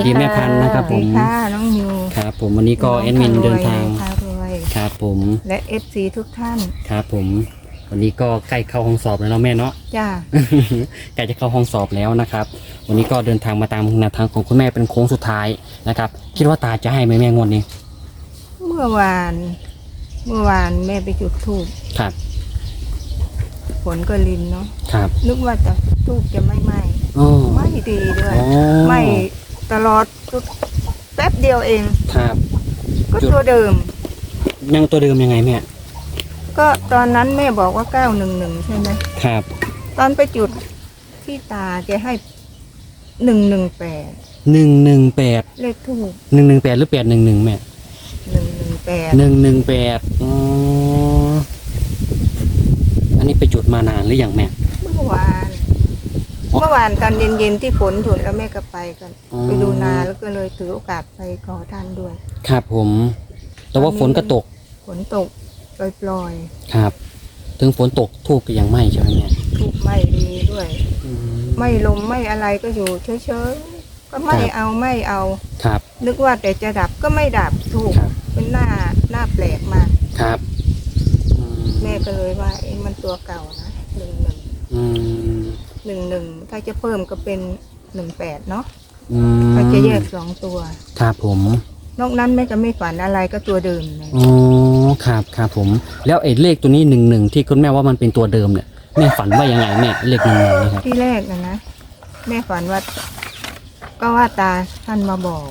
วัสดีแม่พันธุ์นะครับผมสวัสดีค่ะน้องนิวครับผมวันนี้ก็แอดมินเดินทางพารวยครับผมและเอฟซีทุกท่านครับผม วันนี้ก็ใกล้เข้าห้องสอบแล้วเนาะแม่เนาะจ้าใกล้จะเข้าห้องสอบแล้วนะครับ วันนี้ก็เดินทางมาตามแนวทางของคุณแม่เป็นโค้งสุดท้ายนะครับ คิดว่าตาจะให้ไหมแม่งวดนี้ เมื่อวาน เมื่อวานแม่ไปจุดทูบครับฝนก็ลินเนาะครับ นึกว่าจะทูบจะไม่ไหม้อ๋อ ไม่ดีด้วย อ๋อไหม้ ตลอดทุกแป๊บเดียวเอง ครับ ก็จุด ตัวเดิม ยังตัวเดิมยังไงแม่ก็ตอนนั้นแม่บอกว่าเก้าหนึ่งหนึ่งใช่ไหมครับ ตอนไปจุดที่ตาแกให้หนึ่งหนึ่งแปดหนึ่งหนึ่งแปดเลขทูบหนึ่งหนึ่งแปดหรือแปดหนึ่งหนึ่งแม่หนึ่งหนึ่งแปดหนึ่งหนึ่งแปดอ๋ออันนี้ไปจุดมานานหรือยังแม่เมื่อวานอ๋อ เมื่อวานตอนเย็นๆที่ฝนหยุดแล้วแม่ก็ไปกันอ๋อ ไปดูนาแล้วก็เลยถือโอกาสไปขอท่านด้วย ครับผม แต่ว่าฝนก็ตกฝนตกปล่อยครับ ถึงฝนตกทูบก็ยังไหม้ใช่ไหมแม่ๆทุกไม่ดีด้วย อืม ไม่ลมไม่อะไรก็อยู่เฉยๆก็ไม่ครับ เอาไม่เอา ครับ นึกว่าแต่จะดับก็ไม่ดับถูกครับ เป็นหน้าหน้าแปลกมาก ครับอืมแม่ก็เลยว่าเอ็มันตัวเก่านะหนึ่งหนึ่งอืม หนึ่งหนึ่งถ้าจะเพิ่มก็เป็นหนึ่งแปดเนาะอืมถ้าจะแยกสองตัว ครับผมนอกนั้นแม่ก็ไม่ฝันอะไรก็ตัวเดิมเลยอ๋อครับครับผม แล้วไอ้เลขตัวนี้หนึ่งหนึ่งที่คุณแม่ว่ามันเป็นตัวเดิมเนี่ยแม่ฝันว่ายังไงแม่เลขหนึ่งหนึ่งนะครับที่แรกนะนะแม่ฝันว่า ก็ว่าตาท่านมาบอก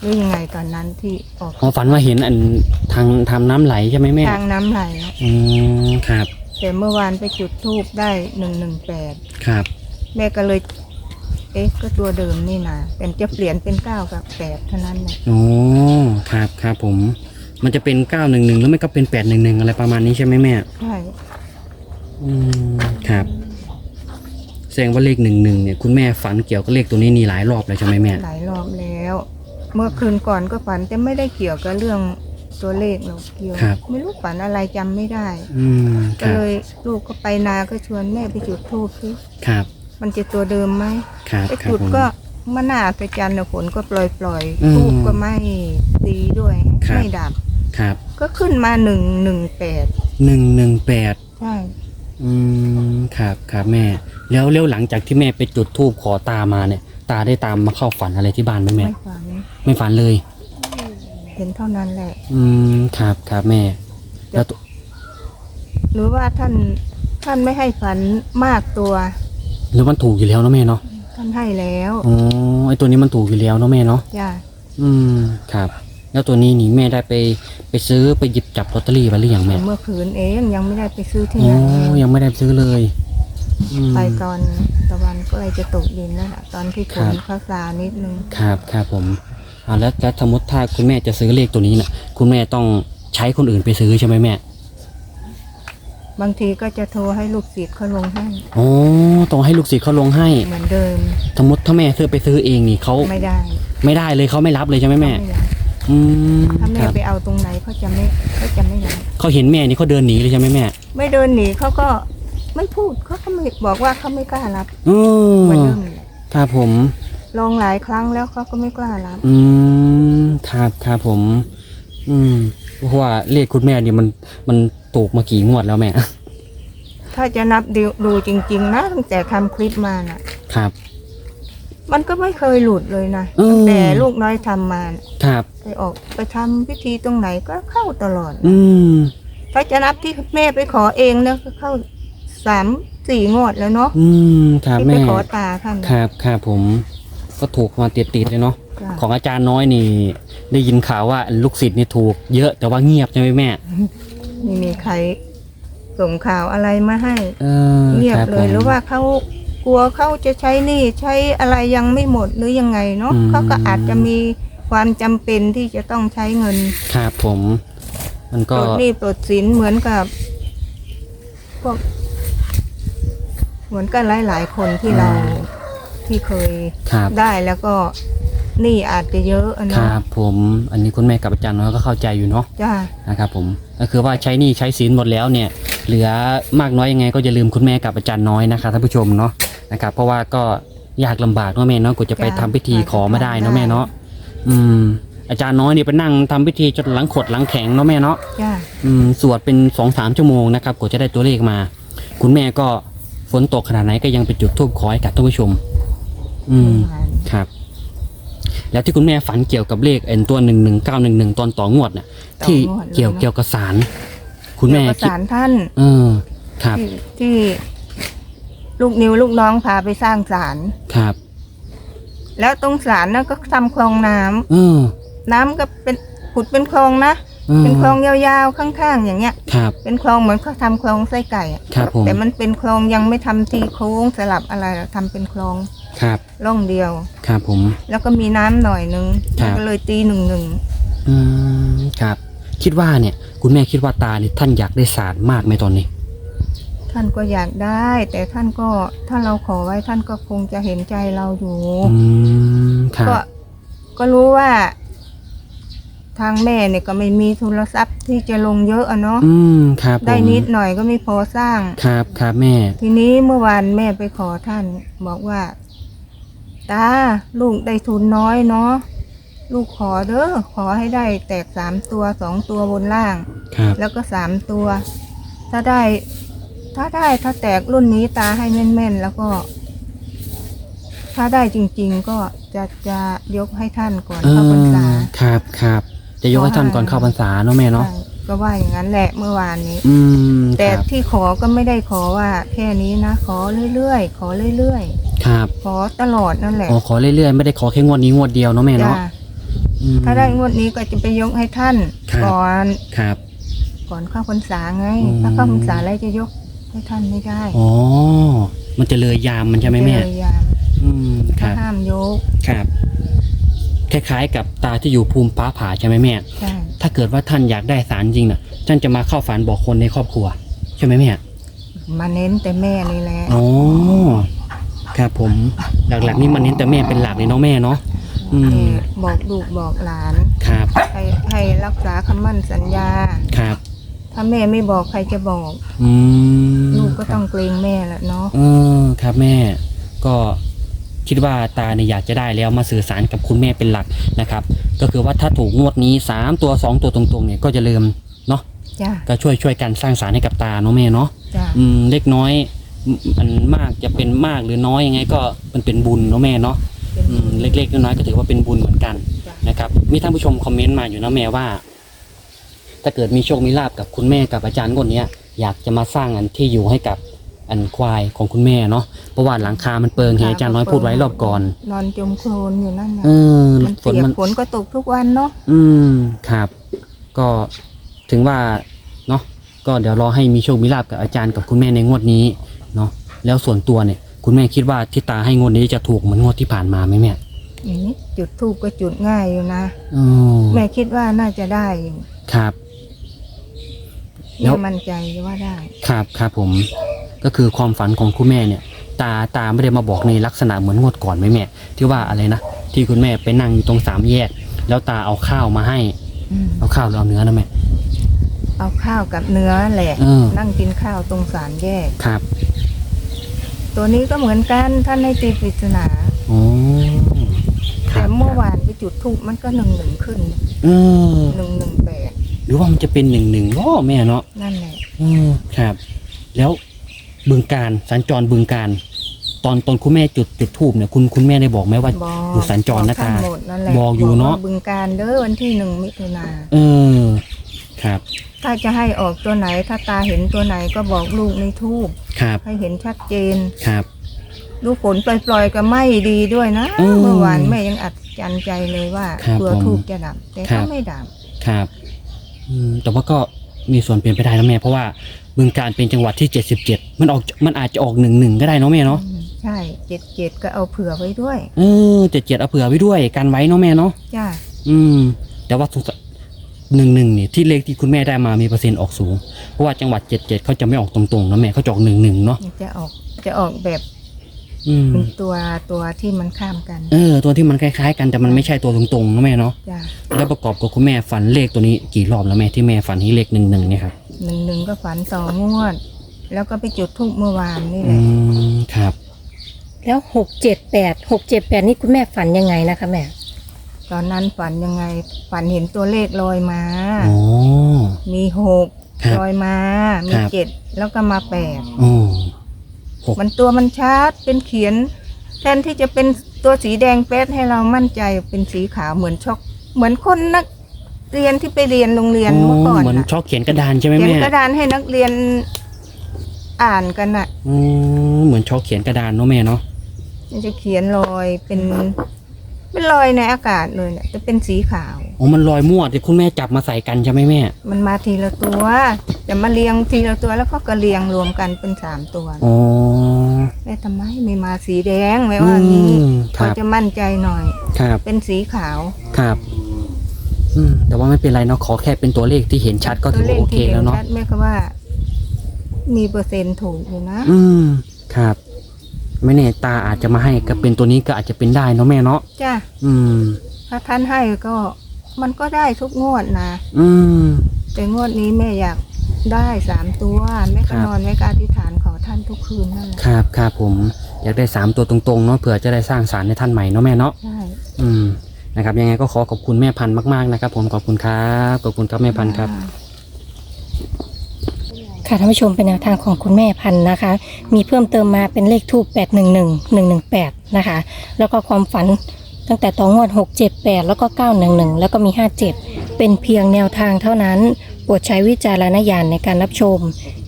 หรือยังไงตอนนั้นที่ออกอ๋อฝันว่าเห็นอันทางทำน้ำไหลใช่ไหมแม่ทางน้ำไหลอะอืมครับ แต่เมื่อวานไปจุดทูบได้หนึ่งหนึ่งแปดครับ แม่ก็เลย เอ๊ะก็ตัวเดิมนี่นะแต่จะเปลี่ยนเป็นเก้ากับแปดเท่านั้นแหละโอ้ครับครับผม มันจะเป็นเก้าหนึ่งหนึ่งหรือไม่ก็เป็นแปดหนึ่งหนึ่งอะไรประมาณนี้ใช่ไหมแม่ ใช่อืมครับแสดงว่าเลขหนึ่งหนึ่งเนี่ยคุณแม่ฝันเกี่ยวกับเลขตัวนี้นี่หลายรอบแล้วใช่ไหมแม่ หลายรอบแล้ว เมื่อคืนก่อนก็ฝันแต่ไม่ได้เกี่ยวกับเรื่อง ตัวเลขหรอกเกี่ยว ครับ ไม่รู้ฝันอะไรจำไม่ได้ อืมคก็รับเลยลูกก็ไปนาก็ชวนแม่ไปจุดทูบสิครับมันจะตัวเดิมไหมครับไปครับจุดผม ก็มันน่าไปจันทร์ฝนก็ปล่อยปล่อยๆอืมทูบก็ไม่ดีด้วยครับ ไม่ดับ ครับก็ขึ้นมาหนึ่งหนึ่งแปดหนึ่งหนึ่งแปดใช่อืมครับครับแม่ แล้วแล้วหลังจากที่แม่ไปจุดธูปขอตามาเนี่ย ตาได้ตามมาเข้าฝันอะไรที่บ้านไหมแม่ ไม่ฝันไม่ฝันเลยเห็นเท่านั้นแหละ อืมครับครับแม่ แล้วตัวหรือว่าท่านท่านไม่ให้ฝันมากตัว หรือมันถูกอยู่แล้วเนาะแม่เนาะท่านให้แล้วอ๋อไอตัวนี้มันถูกอยู่แล้วเนาะแม่เนาะจ้าอืมครับ แล้วตัวนี้นี่แม่ได้ไปไปซื้อไปหยิบจับลอตเตอรี่ไว้หรือยังแม่เมื่อคืนเองยังไม่ได้ไปซื้อที่อ๋ไหนอยังไม่ได้ซื้อเลยอืม ไปตอนตะวันก็เลยจะตกดินแล้วล่ะตอนที่ฝนครับฟ้าซานิดนึง ครับครับผม อ่าแล้วแล้วสมมติถ้าคุณแม่จะซื้อเลขตัวนี้น่ะ คุณแม่ต้องใช้คนอื่นไปซื้อใช่ไหมแม่บางทีก็จะโทรให้ลูกศิษย์เขาลงให้อ๋อต้องให้ลูกศิษย์เขาลงให้ เหมือนเดิม สมมติถ้าแม่ซื้อไปซื้อเองนี่เขาไม่ได้ ไม่ได้เลยเขาไม่รับเลยใช่ไหมแม่เขาไม่ได้อืมถ้าคแม่รับไปเอาตรงไหนเขาจะไม่เขาจะไม่รับเขาเห็นแม่นี่เขาเดินหนีเลยใช่ไหมแม่ไม่เดินหนีเขาก็ไม่พูดเขาก็ไม่บอกว่าเขาไม่กล้ารับอ๋อเหมือนเดิมแหละครับผม ลองหลายครั้งแล้วเขาก็ไม่กล้ารับ อืมครับครับผม อืมเพราะว่าเลขคุณแม่นี่มันมันถูกมากี่งวดแล้วแม่ ถ้าจะนับดูดูจริง ๆ นะตั้งแต่ทำคลิปมาน่ะ ครับ มันก็ไม่เคยหลุดเลยนะอืม ตั้งแต่ลูกน้อยทำมาน่ะครับ ไปออกไปทำพิธีตรงไหนก็เข้าตลอด อืมถ้าจะนับที่แม่ไปขอเองเนี่ยก็เข้าสามสี่งวดแล้วเนาะอืมครับที่ไปแม่ขอตาท่านครับครับผม ก็ถูกมาติดติดๆเลยเนาะจ้ะ ของอาจารย์น้อยนี่ ได้ยินข่าวว่าลูกศิษย์นี่ถูกเยอะแต่ว่าเงียบใช่ไหมแม่ ไม่มีใครส่งข่าวอะไรมาให้ เออเงียบคบเลยผมหรือว่าเขากลัวเขาจะใช้หนี่ใช้อะไรยังไม่หมดหรือยังไงเนาะอืม เขาก็อาจจะมีความจำเป็นที่จะต้องใช้เงินครับผม มันปก็ลดหนี้ปลดสินเหมือนกับพวกเหมือนกันหลาย ๆ คนที่เรา ที่เคยครับ ได้แล้วก็หนี้อาจจะเยอะอะคเนาะรับผมอันนี้คุณแม่กับอาจารย์น้อยก็เข้าใจอยู่เนาะจ้านะครับผมก็คือว่าใช้หนี้ใช้สินหมดแล้วเนี่ย เหลือมากน้อยยังไง ก็อย่าลืมคุณแม่กับอาจารย์น้อยนะครับท่านผู้ชมเนาะนะครับเพราะว่าก็ยากลำบากเนาะแม่เนาะกว่าจะไปจ้ะทำพิธีขอมาได้เนาะแม่เนาะอืม อาจารย์น้อยเนี่ยไปนั่งทำพิธีจนหลังขดหลังแข็งเนาะแม่เนาะ จ้าอืมสวดเป็นสองสามชั่วโมงนะครับกว่าจะได้ตัวเลขมา คุณแม่ก็ฝนตกขนาดไหนก็ยังไปจุดธูปขอให้กับท่านผู้ชม อืม ครับ แล้วที่คุณแม่ฝันเกี่ยวกับเลขเอ็นตัวหนึ่งหนึ่งเก้าหนึ่งหนึ่งตอนต่องวดน่ะที่เกี่ยวเกี่ยวกับสารคุณแม่เกี่ยวกับคิดสารท่าน เออ ครับ ที่ที่ลูกนิวลูกน้องพาไปสร้างศาลครับแล้วตรงศาลนั่นก็ทำคลองน้ำเออน้ำก็เป็นขุดเป็นคลองนะออเป็นคลองยาวๆข้างๆ อย่างเงี้ย ครับ เป็นคลองเหมือนเขาทำคลองไส้ไก่อะครับผม แต่มันเป็นคลองยังไม่ทำทีโค้งสลับอะไรหรอกทำเป็นคลอง ครับร่องเดียว ครับผม แล้วก็มีน้ำหน่อยนึงครับ ก็เลยตีหนึ่งหนึ่งอืมครับ คิดว่าเนี่ย คุณแม่คิดว่าตาเนี่ยท่านอยากได้สารมากไหมตอนนี้ ท่านก็อยากได้ แต่ท่านก็ถ้าเราขอไว้ท่านก็คงจะเห็นใจเราอยู่ อืมครับก็ก็รู้ว่า ทางแม่เนี่ยก็ไม่มีทุนทรัพย์ที่จะลงเยอะอะเนาะอืมครับผมได้นิดหน่อยก็ไม่พอสร้าง ครับครับแม่ ทีนี้เมื่อวานแม่ไปขอท่าน บอกว่า ตาลูกได้ทุนน้อยเนาะลูกขอเด้อขอให้ได้แตกสามตัวสองตัวบนล่าง ครับแล้วก็สามตัว ถ้าได้ ถ้าได้ถ้าแตกรุ่นนี้ตาให้แม่นๆ แล้วก็ ถ้าได้จริง ๆ ก็จะจะยกให้ท่านก่อนเอเข้าพรรษาอครับครับจะยกให้ท่านก่อนเข้าพรรษาเนาะแม่เนาะ ใช่ ก็ว่าอย่างนั้นแหละเมื่อวานนี้ อืมแต่ครับที่ขอก็ไม่ได้ขอว่า แค่นี้นะ ขอเรื่อยๆ ขอเรื่อยครับๆ ขอตลอดนั่นแหละขอขอเรื่อยๆไม่ได้ขอแค่งวดนี้งวดเดียวเนาะแม่จ้าเนาะอืม ถ้าได้งวดนี้ก็จะไปยกให้ท่าน ครับ ก่อนครับ ก่อนเข้าพรรษาไง อืม ถ้าเข้าพรรษาแล้วจะยกให้ท่านไม่ได้อ๋อมันจะเลยยามมันใช่ไหมแม่เจอยามอืมคถ้ารับห้ามยกครับคล้ายๆกับตาที่อยู่ภูมิฟ้าผ่าใช่ไหมแม่ ใช่ ถ้าเกิดว่าท่านอยากได้สารจริงน่ะ ท่านจะมาเข้าฝันบอกคนในครอบครัว ใช่ไหมแม่มาเน้นแต่แม่นี่แหละอ๋อครับผมหลักๆนี่มันเน้นแต่แม่เป็นหลักเลยเนาะแม่เนาะอืมเออบอกลูกบอกหลานครับให้ให้รักษาคำมั่นสัญญาครับ ถ้าแม่ไม่บอกใครจะบอก อืมลูกก็ต้องเกรงแม่แหละเนาะเออครับแม่ ก็ คิดว่าตาเนี่ยอยากจะได้แล้วมาสื่อสารกับคุณแม่เป็นหลักนะครับ ก็คือว่าถ้าถูกงวดนี้สามตัวสองตัวตรงๆเนี่ยก็จะเริ่มเนาะจ้าก็ช่วยช่วยกันสร้างสารให้กับตาเนาะแม่เนาะจ้าอืมเล็กน้อยมมันมากจะเป็นมากหรือน้อยยังไงก็มันเป็นบุญเนาะแม่เนาะเป็นอืมเล็กๆน้อยๆก็ถือว่าเป็นบุญเหมือนกันจ้ะนะครับ มีท่านผู้ชมคอมเมนต์มาอยู่นะแม่ว่า ถ้าเกิดมีโชคมีลาบกับคุณแม่กับอาจารย์คนเนี้ยอยากจะมาสร้างอันที่อยู่ให้กับ อันควายของคุณแม่เนาะเพราะว่าหลังคา มันเปิงเห็นอาจารย์น้อยพูดไว้รอบก่อน นอนจมโคลนอยู่นั่นนะเออมันฝนเปียกมัน ฝนก็ตกทุกวันเนาะอืมครับ ก็ถึงว่าเนาะก็เดี๋ยวรอให้มีโชคมีลาบกับอาจารย์กับคุณแม่ในงวดนี้เนาะแล้วส่วนตัวเนี่ย คุณแม่คิดว่าที่ตาให้งวดนี้จะถูกเหมือนงวดที่ผ่านมาไหมแม่อย่างนี้จุดทูบก็จุดง่ายอยู่นะอ๋อแม่คิดว่าน่าจะได้อยู่ครับ แล้แม่วมั่นใจว่าได้ ครับครับผมก็คือความฝันของคุณแม่เนี่ย ตาตาไม่ได้มาบอกในลักษณะเหมือนงวดก่อนไหมแม่ ที่ว่าอะไรนะที่คุณแม่ไปนั่งอยู่ตรงสามแยก แล้วตาเอาข้าวมาให้ อืมเอาข้าวหรือเอาเนื้อนะแม่ เอาข้าวกับเนื้อแหละ เออ นั่งกินข้าวตรงสามแยก ครับตัวนี้ก็เหมือนกันท่านให้ตีปริศนาอ๋อคแต่รับเมื่อวานไปจุดทูบมันก็หนึ่งหนึ่งขึ้นเออหนึ่งหนึ่งแปดห รือว่ามันจะเป็นหนึ่งหนึ่งก็แม่เนาะนั่นแหละอืมครับ แล้วบึงการสัญจรบึงการ ตอนตอนคุณแม่จุดจุดทูบเนี่ยคุณคุณแม่ได้บอกไหมว่าบอกอยู่สัญจรนะบกท่ตาหมดนั่นแหละบอกอยู่เนอะ ว่บึงการเด้อวันที่หนึ่งมิถุนาเออ ครับ ถ้าจะให้ออกตัวไหน ถ้าตาเห็นตัวไหนก็บอกลูกในทูบครับให้เห็นชัดเจน ครับ ลูกฝนปล่อยๆ ก็ไม่ดีด้วยนะ อืมเมื่อวานแม่ยังอัดจันใจเลยว่าครับเผื่อผมทูบจะดับ แต่ครัก็บ ไม่ดับ ครับ อืมแต่ว่าก็มีส่วนเปลี่ยนไปได้นะแม่ เพราะว่าบึงการเป็นจังหวัดที่เจ็ดสิบเจ็ดมันออกมันอาจจะออกหนึ่งหนึ่งก็ได้เนาะแม่เนาะอืมใช่เจ็ดเจ็ดก็เอาเผื่อไว้ด้วย เออเจ็ดเจ็ดเอาเผื่อไว้ด้วยกันไว้เนาะแม่เนาะจ้าอืม แต่ว่าหนึ่งหนึ่งนี่ที่เลขที่คุณแม่ได้มามีเปอร์เซ็นต์ออกสูงเพราะว่าจังหวัดเจ็ดเจ็ดเขาจะไม่ออกตรงๆนะแม่เขาจะออกหนึ่งหนึ่งเนาะ จะออกจะออกแบบ อืมเป็นตัวตัวที่มันข้ามกันเออ ตัวที่มันคล้ายๆ กันแต่มันไม่ใช่ตัวตรงๆนะแม่เนาะจ้าแล้วประกอบกับคุณแม่ฝันเลขตัวนี้กี่รอบแล้วแม่ที่แม่ฝันที่เลขหนึ่งหนึ่งเนี่ยครับหนึ่งหนึ่งก็ฝันต่องวด แล้วก็ไปจุดทูบเมื่อวานนี่แหอืละมครับแล้วหกเจ็ดแปดหกเจ็ดแปดนี่คุณแม่ฝันยังไงนะคะแม่ ตอนนั้นฝันยังไง ฝันเห็นตัวเลขลอยมา อ๋อ มีหกครับลอยมา มีครับ เจ็ดแล้วก็มาแปดอ๋อ หก มันตัวมันชัดเป็นเขียน แทนที่จะเป็นตัวสีแดงเป๊ดให้เรามั่นใจเป็นสีขาวเหมือนช็อก เหมือนคนนักเรียนที่ไปเรียนโรงเรียนเมื่อก่อนเหมือนน่ะชอบเขียนกระดานใช่ไหมเขียนแม่กระดานให้นักเรียนอ่านกันน่ะอ๋อเหมือนชอบเขียนกระดานเนาะแม่เนาะมันจะเขียนรอยเป็นเป็นรอยในอากาศเลยเนี่ยจะเป็นสีขาว อ๋อมันลอยมั่วที่คุณแม่จับมาใส่กันใช่ไหมแม่มันมาทีละตัวจะมาเรียงทีละตัวแล้วก็กระเรียงรวมกันเป็นสามตัว อ๋อ แม่ทำไมไม่มาสีแดงไว้ว่างี้อืมคพอรับจะมั่นใจหน่อย ครับ เป็นสีขาวครับอืมแต่ว่าไม่เป็นไรเนาะขอแค่เป็นตัวเลขที่เห็นชัดก็ตัถืวอเลว่าขโอเคที่เห็นแล้วเนาะ ชัดแม่ก็ว่า มีเปอร์เซ็นต์ถูกอยู่นะอืม ครับ ไม่แน่ตาอาจจะมาให้ก็เป็นตัวนี้ก็อาจจะเป็นได้เนาะแม่เนาะ จ้ะอืม ถ้าท่านให้ก็มันก็ได้ทุกงวดนะอืม แต่งวดนี้แม่อยากได้สามตัวแม่ครัก็บ นอนแม่ก็อธิษฐานขอ ท่านทุกคืนนั่นแหละครับครับผมอยากได้สามตัวตรงๆเนาะเผื่อจะได้สร้างสารในท่านใหม่เนาะแม่เนาะใช่อืมนะครับยังไงก็ขอขอบคุณแม่พันธุ์มากๆนะครับ ผมขอบคุณครับขอบคุณครับแม่พันธุ์ครับ ค่ะท่านผู้ชมเป็นแนวทางของคุณแม่พันธุ์นะคะ มีเพิ่มเติมมาเป็นเลขทูป811 118 นะคะ แล้วก็ความฝันตั้งแต่ต่องวด 678 แล้วก็ 911 แล้วก็มี 57 เป็นเพียงแนวทางเท่านั้นโปรดใช้วิจารณญาณในการรับชม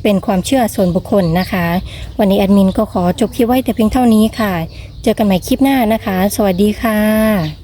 เป็นความเชื่อส่วนบุคคลนะคะ วันนี้แอดมินก็ขอจบคลิปไว้แต่เพียงเท่านี้ค่ะ เจอกันใหม่คลิปหน้านะคะ สวัสดีค่ะ